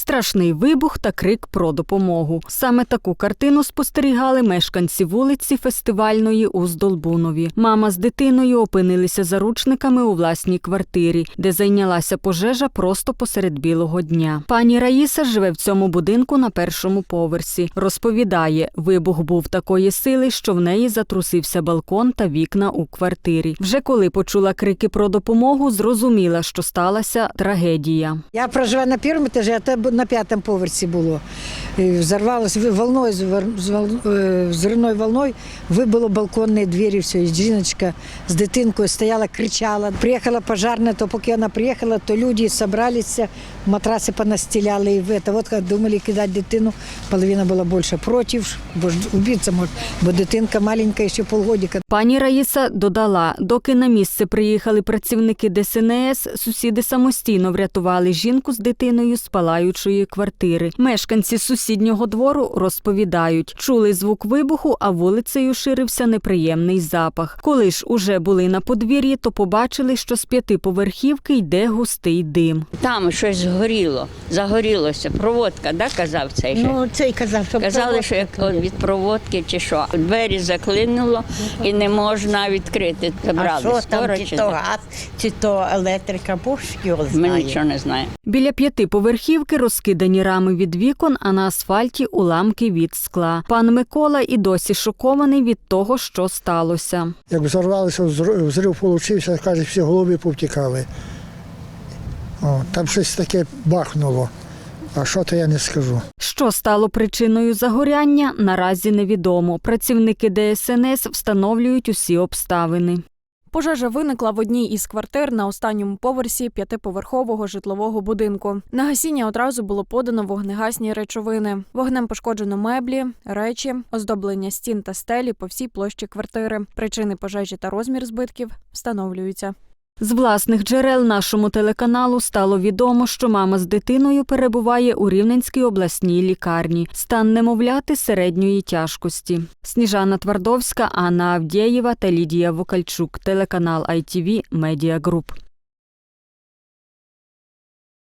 Страшний вибух та крик про допомогу. Саме таку картину спостерігали мешканці вулиці фестивальної у Здолбунові. Мама з дитиною опинилися заручниками у власній квартирі, де зайнялася пожежа просто посеред білого дня. Пані Раїса живе в цьому будинку на першому поверсі. Розповідає, вибух був такої сили, що в неї затрусився балкон та вікна у квартирі. Вже коли почула крики про допомогу, зрозуміла, що сталася трагедія. Я проживаю на першому етажі, а те бу- на п'ятому поверсі було. І Взорвалось волною, е, взривною волною, вибило балконні двері, все. І жіночка з дитинкою стояла, кричала. Приїхала пожарна, то поки вона приїхала, то люди зібралися, матраси понастеляли. І в. Вот как думали кидати дитину, половина була більше проти, бо ж убитися може, бо дитинка маленька, ще полгодика. Пані Раїса додала, доки на місце приїхали працівники ДСНС, сусіди самостійно врятували жінку з дитиною з палаючої квартири. Мешканці сусіднього двору розповідають, чули звук вибуху, а вулицею ширився неприємний запах. Коли ж уже були на подвір'ї, то побачили, що з п'ятиповерхівки йде густий дим. Там щось згоріло, загорілося. Проводка, да, казав цей? Ну, цей казав, що Казали, що як від проводки чи що. Двері заклинуло і не можна відкрити. а що скоро там, чи чи то газ, чи то електрика, бог його Ми знає. нічого не знаємо. Біля п'ятиповерхівки розкидані рами від вікон, а на асфальті уламки від скла. Пан Микола і досі шокований від того, що сталося. Як взорвалося, взрив получився, каже, всі голови повтікали. О, там щось таке бахнуло. А що то я не скажу. Що стало причиною загоряння, наразі невідомо. Працівники ДСНС встановлюють усі обставини. Пожежа виникла в одній із квартир на останньому поверсі п'ятиповерхового житлового будинку. На гасіння одразу було подано вогнегасні речовини. Вогнем пошкоджено меблі, речі, оздоблення стін та стелі по всій площі квартири. Причини пожежі та розмір збитків встановлюються. З власних джерел нашому телеканалу стало відомо, що мама з дитиною перебуває у Рівненській обласній лікарні. Стан немовляти середньої тяжкості. Сніжана Твардовська, Анна Авдєєва та Лідія Вокальчук. Телеканал ITV Media Group.